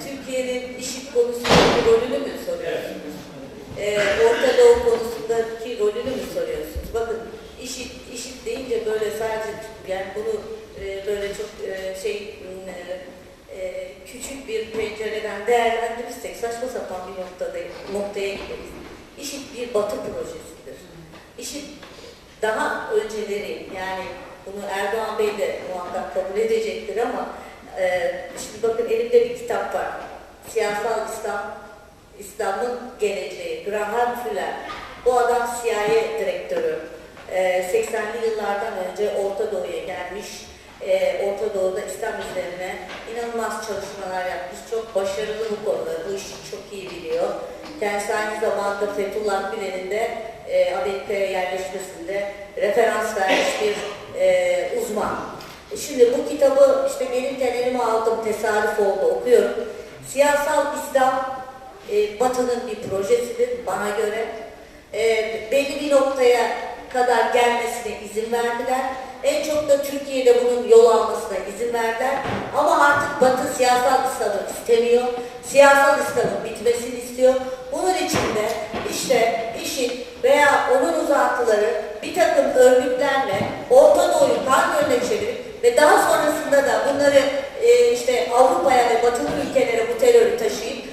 Türkiye'nin işit konusundaki rolünü mü soruyorsunuz? Ee, Orta Doğu konusundaki rolünü mü soruyorsunuz? Bakın işit, işit deyince böyle sadece yani bunu e, böyle çok e, şey e, e, küçük bir pencereden değerlendirirsek saçma sapan bir noktada noktaya gideriz. İşit bir batı projesidir. İşit daha önceleri yani bunu Erdoğan Bey de muhakkak kabul edecektir ama e, şimdi bakın elimde bir kitap var. Siyasal İslam, İslam'ın geleceği. Graham Fuller. Bu adam CIA direktörü. E, 80'li yıllardan önce Orta Doğu'ya gelmiş. E, Orta Doğu'da İslam üzerine inanılmaz çalışmalar yapmış. Çok başarılı bu konuda. Bu işi çok iyi biliyor. Kendisi aynı zamanda Fethullah Gülen'in de e, Amerika'ya yerleşmesinde referans vermiş bir e, uzman. Şimdi bu kitabı işte gelirken elime aldım, tesadüf oldu, okuyorum. Siyasal İslam e, Batı'nın bir projesidir bana göre. E, belli bir noktaya kadar gelmesine izin verdiler. En çok da Türkiye'de bunun yol almasına izin verdiler. Ama artık Batı siyasal İslam'ı istemiyor. Siyasal İslam'ın bitmesini istiyor. Bunun için de işte işin veya onun uzantıları bir takım örgütlerle ve daha sonrasında da bunları e, işte Avrupa'ya ve batılı ülkelere bu terörü taşıyıp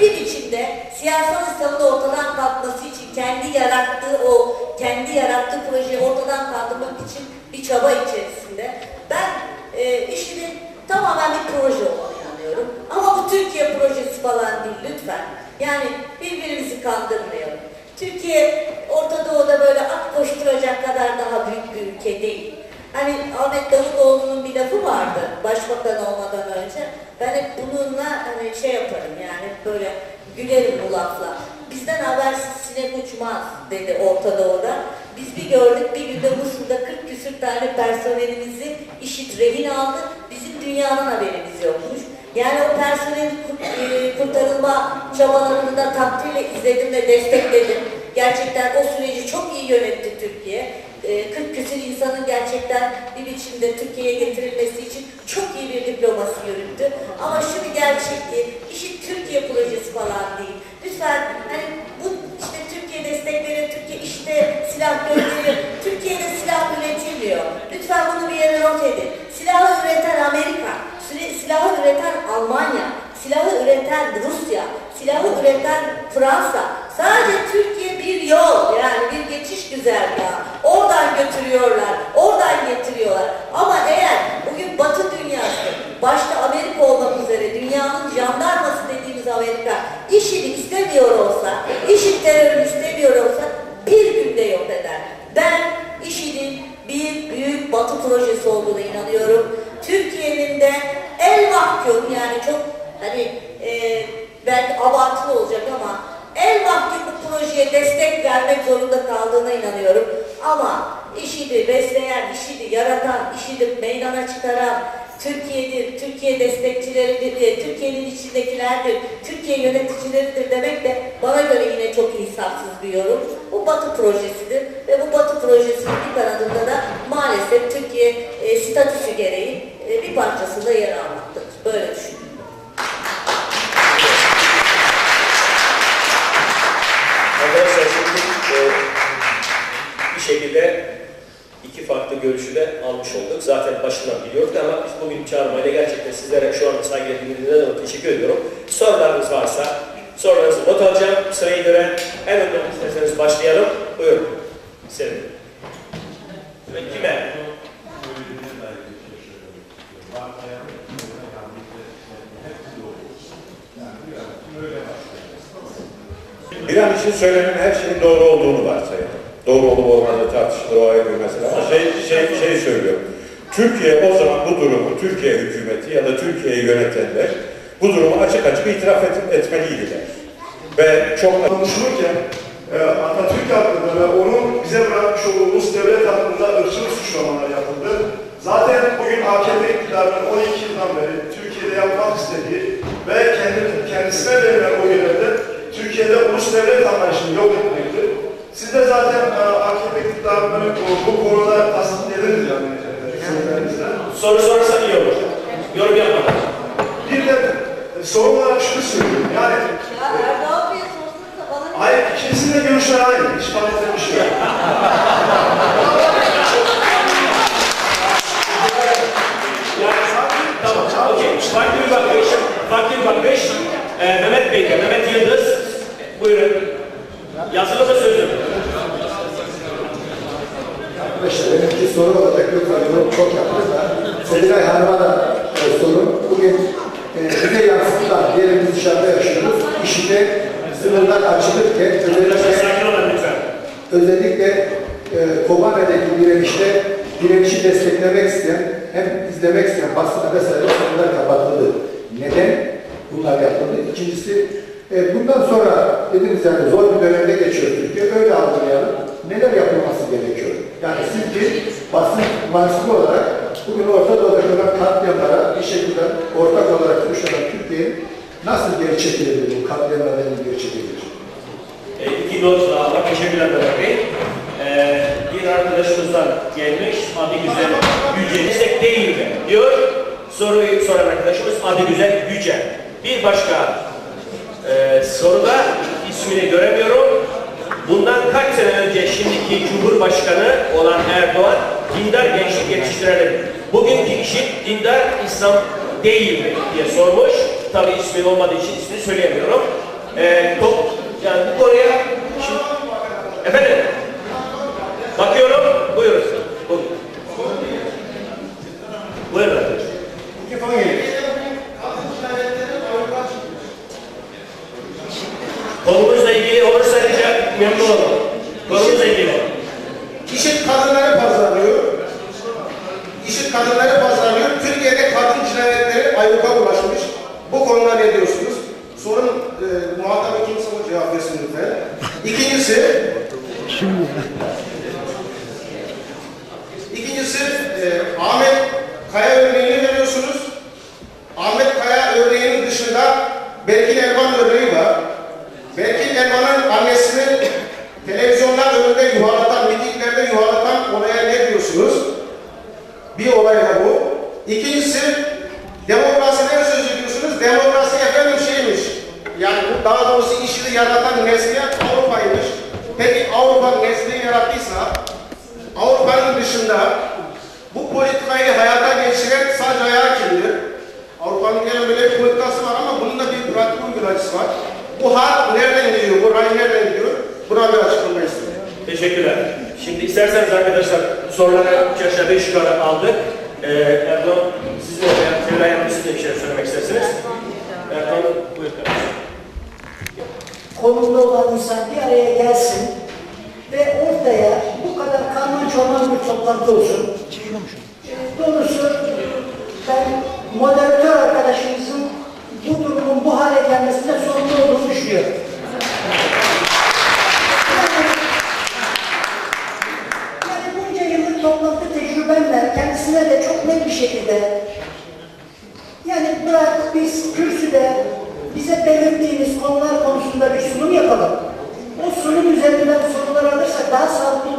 bir biçimde siyasal İslam'ın ortadan kalkması için kendi yarattığı o kendi yarattığı projeyi ortadan kaldırmak için bir çaba içerisinde. Ben e, işinin tamamen bir proje olduğunu inanıyorum. Ama bu Türkiye projesi falan değil lütfen. Yani birbirimizi kandırmayalım. Türkiye Orta Doğu'da böyle at koşturacak kadar daha büyük bir ülke değil. Hani Ahmet Davutoğlu'nun bir lafı vardı başbakan olmadan önce. Ben hep bununla hani şey yaparım yani böyle gülerim bu lafla. Bizden habersiz sinek uçmaz dedi Orta Doğu'da. Biz bir gördük bir günde Mısır'da 40 küsür tane personelimizi işit rehin aldı. Bizim dünyadan haberimiz yokmuş. Yani o personelin e, kurtarılma çabalarını da takdirle izledim ve destekledim. Gerçekten o süreci çok iyi yönetti Türkiye. E, 40 küsur insanın gerçekten bir biçimde Türkiye'ye getirilmesi için çok iyi bir diplomasi yürüttü. Ama şu bir gerçek ki işi Türkiye projesi falan değil. Lütfen hani bu işte Türkiye destekleri, Türkiye işte silah gönderiyor. Türkiye'de silah üretilmiyor. Lütfen bunu bir yere not edin. Silahı üreten Amerika, silahı üreten Almanya, silahı üreten Rusya, silahı üreten Fransa. Sadece Türkiye bir yol yani bir geçiş güzergahı. Oradan götürüyorlar, oradan getiriyorlar. Ama eğer bugün Batı dünyası, başta Amerika olmak üzere dünyanın jandarması dediğimiz Amerika işini istemiyor olsa, işin terörünü istemiyor olsa bir günde yok eder. Ben işinin bir büyük batı projesi olduğuna inanıyorum. Türkiye'nin de el mahkum yani çok hani e, belki abartılı olacak ama el mahkum bu projeye zorunda kaldığına inanıyorum. Ama işini besleyen, işini yaratan, işini meydana çıkaran Türkiye'dir, Türkiye destekçileridir, Türkiye'nin içindekilerdir, Türkiye yöneticileridir demek de bana göre yine çok insafsız bir yorum. Bu Batı projesidir ve bu Batı projesinin bir kanadında da maalesef Türkiye e, statüsü gereği e, bir parçasında yer almaktadır. Görüşü de almış olduk. Zaten başından biliyorduk ama biz bugün çağırmayla gerçekten sizlere şu an saygıyla dinlediğinizden dolayı teşekkür ediyorum. Sorularınız varsa sorularınızı not alacağım. Sırayı göre en önden isterseniz başlayalım. Buyurun. Senin. Ve kime? İran için söylenen her şeyin doğru olduğunu varsayalım. Doğru olup olmadığı tartışılır o ayrı bir mesele ama şey, şey, şey söylüyorum. Türkiye o zaman bu durumu, Türkiye hükümeti ya da Türkiye'yi yönetenler bu durumu açık açık itiraf et, etmeliydiler. Ve çok konuşulurken e, Atatürk hakkında ve onun bize bırakmış olduğu ulus devlet hakkında ırkçılık suçlamalar yapıldı. Zaten bugün AKP iktidarının 12 yıldan beri Türkiye'de yapmak istediği ve kendi, kendisine verilen oyunlarda Türkiye'de ulus devlet anlayışını yok etmektir. Siz de zaten e, AKP iktidarının bu, konuda yani. e, sözlerinizle. Soru sorarsan iyi olur. Yorum yapma. Bir de e, son olarak şunu söylüyorum. Yani Ya Erdoğan Bey'e sorsanız da bana hayır ikinizin de görüşleri aynı. Hiç fark şey yok. Soru olacak yoksa yorum çok yaptım da Sevilay Hanım'a da e, sorum. Bugün e, bize yansıtılan diyelim biz dışarıda yaşıyoruz. İşte sınırlar açılırken özellikle, özellikle e, Kobane'deki direnişte direnişi desteklemek isteyen hem izlemek isteyen basına vesaire sınırlar kapatıldı. Neden bunlar yapıldı? İkincisi e, bundan sonra dediğimiz yani zor bir dönemde geçiyor Türkiye. Öyle algılayalım. Neler gerekiyor? Yani siz bir basın mensubu olarak bugün Orta Doğu'daki olan katliamlara bir şekilde ortak olarak suçlanan Türkiye'nin nasıl geri çekilebilir bu katliamlardan geri çekilebilir? E, iki not daha. Teşekkürler Bey. E, bir arkadaşımızdan gelmiş. Adı güzel Yüce. Destek değil mi? Diyor. Soruyu soran arkadaşımız adı güzel Yüce. Bir başka e, soruda ismini göremiyorum. Bundan kaç sene önce şimdiki Cumhurbaşkanı olan Erdoğan dindar gençlik yetiştirelim. Bugünkü kişi dindar İslam değil mi diye sormuş. Tabii ismi olmadığı için ismini söyleyemiyorum. E, top, yani bu konuya şimdi, efendim memnun olurum. Konumuzla ilgili. İşit kadınları pazarlıyor. İşit kadınları pazarlıyor. Türkiye'de kadın cinayetleri ayyuka ulaşmış. Bu konuda ne diyorsunuz? Sorun e, muhatabı kimse o cevap versin lütfen. İkincisi, İkincisi e, Ahmet Kaya örneğini veriyorsunuz. Ahmet Kaya örneğinin dışında Berkin Elvan örneği var. Berkin Elvan'ın annesini televizyonlar önünde yuvarlatan, mitinglerde yuvarlatan olaya ne diyorsunuz? Bir olay da bu. İkincisi demokrasiden söz ediyorsunuz. Demokrasi efendim şeymiş. Yani bu daha doğrusu işini yaratan nesne Avrupa'ymış. Peki Avrupa nesneyi yarattıysa Avrupa'nın dışında bu politikayı hayata geçiren sadece ayağı kimdir? Avrupa'nın gene böyle bir politikası var ama bunun da bir pratik uygulayıcısı var. Bu hal nereden gidiyor, bu ray nereden gidiyor? Buna bir açıklama istiyorum. Teşekkürler. Şimdi isterseniz arkadaşlar soruları üç aşağı beş yukarı aldık. Ee, Erdoğan sizin veya Tevla Hanım siz de bir şey söylemek istersiniz. Erdoğan buyur kardeşim. konumda olan insan bir araya gelsin ve ortaya bu kadar karman çorman bir toplantı olsun. Doğrusu ben moderatör arkadaşımızın bu durumun bu hale gelmesinde sorumlu olduğunu düşünüyorum. Yani, yani bunca yıllık toplantı tecrübemle kendisine de çok net bir şekilde yani bırak biz kürsüde bize belirttiğiniz konular konusunda bir sunum yapalım. O sunum üzerinden sorular alırsak daha sağlıklı